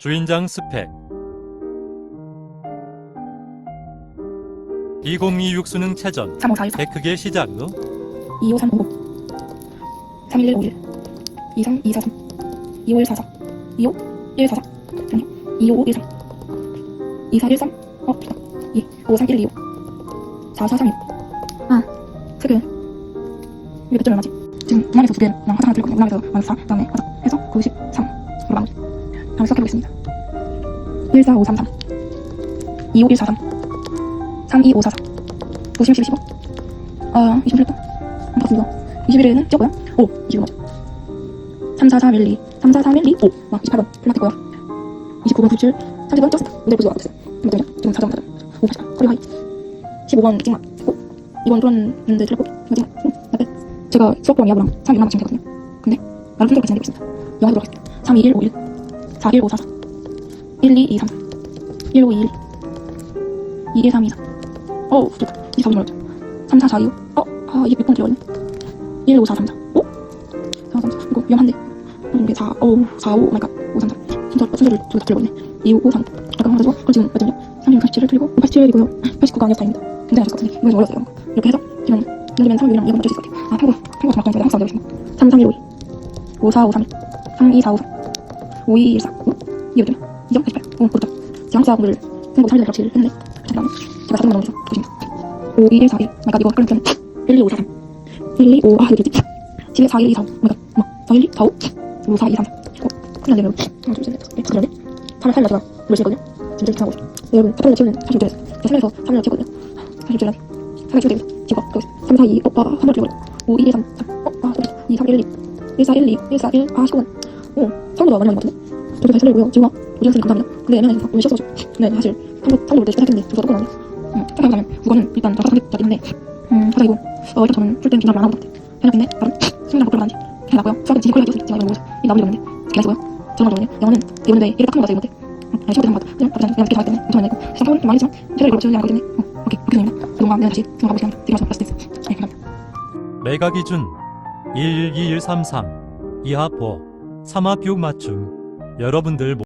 주인장 스펙. 2026 수능 최전. 3541 백크게 시작으로 25355 31151 23243 2544 25 144 잠시만요 25513 2413어 됐다. 2 53125 4436 아. 세금 이게 몇 점을 맞지? 지금 중앙에서 두 개 랑 화장을 들고 중앙에서 만사 그다음에 화장 해서 93으로 마무리 다음에 시작해보겠습니다 14533 25143 32544 90 12 15 아, 21도. 안 봤습니다. 21일에는 찍었고요. 오, 25번. 34312. 34312. 오, 아, 28번. 플라티고요. 29번 97. 30번 찍었습니다. 문제 보지도 않았어요. 지금 4점 4점. 5, 88. 허리 하이. 15번 찍마. 오, 2번 풀었는데 틀렸고. 이거 찍마. 오, 나 빼. 제가 수학병 이하고랑 3 6만 맞추면 되거든요. 근데, 나름 성적을 진행되고 있습니다. 영어 해보도록 하겠습니다. 3 2 1 5 1. 4 1 5 4 4. 1 2 2 3. 1 5 2 1. 2 1 3 2 4. 어우, 좋다. 2 4 5 어렵죠. 3 4 4 2 5. 어, 아, 이게 100번 들어가네. 1 5 4 3 4. 오? 4 3 4. 이거 위험한데. 음, 이게 4, 어우, 4, 5, 마이갓. 5 3 4. 순서, 순서를 저기 다 틀려버리네. 2 5 5 3. 아까 하나 더 그럼 지금 몇 점이요? 36, 47을 틀리고, 87이고요. 89가 아니어서 다행입니다. 굉장히 같은데. 이거 좀 어려웠어요. 이렇게 해서, 지금, 문제면 3, 6이랑 2번 맞출 수 있을 것 같아요. 아, 탐구, 탐구 정확한 거에 항상 되고 있습니다. 3, 3, 1, 5, 2. 5, 4, 5, 3, 3, 2, 4, 5, 3. 5, 2, 1, 4. 오? 이게 몇 점이야? 2점? 88. 오, 그렇다. 제가 한국사 공부를, 공부 3일 같이 했는데. 제가 4점 넘어서 보십니다. 5, 2, 1, 4, 1. 마이갓, 이거 좀 1, 2, 5, 4, 3. 1, 2, 5, 아, 이렇게 되지. 11, 4, 1, 2, 4, 5. 마이갓, 뭐, 4, 1, 2, 4, 5. 5, 4, 2, 3, 4. 어, 큰일 났네, 여러분. 하나, 둘, 셋, 넷, 다섯, 넷, 다섯, 넷. 8, 8, 제가 열심히 했거든요. 지금 제가 하고 있어요. 여러분, 4, 8, 치우는 36점 했어요. 제가 3에서 3을 치웠거든요. 37은 3을 치우면 되겠어. 지금, 거기 3, 4, 2, 어, 아, 3을 치우고 5, 2, 1, 3, 3. 어, 아, 2, 3, 1, 2. 1, 4, 1, 2, 1, 4, 1, 아, 19분. 오, 처음보다 많이 걸린 것 같은데? 저도 잘 틀리고요. 지금 오전 선생님 감사합니다. 근데 애매해서 오늘 쉬었어가지고. 근데 사실 3부, 3부 볼때 시작했는데 주소가 똑같네. 응, 생각해 보자면 국어는 일단 다 선택자긴 한데 음, 사실 이거 어, 일단 저는 풀 때는 긴장을 안 하고 것 같아요. 해놨는데 다른 수능이랑 복잡한 지 그냥 나고요. 수학은 진짜 콜라이트 제가 이거 모르서 이 나머지 없는데 기가 쓰고요. 전화적으로요. 영어는 이번에 이게 딱한거 같아요. 이번에 응, 아니, 시험 때한 것 같아. 그냥 답변 그냥 이렇게 잘했기 때문에 엄청 내고 수학은 많이 했지만 최대로 이걸 치우지 않기 때문에 어, 오케이 그렇게 됩니다. 그동안 내가 다시 생각하고 시간 되게 플러스 됐어. 네, 감사합니다. 메가 기준 112133 이하포 3 화 비옥 맞춤. 여러분들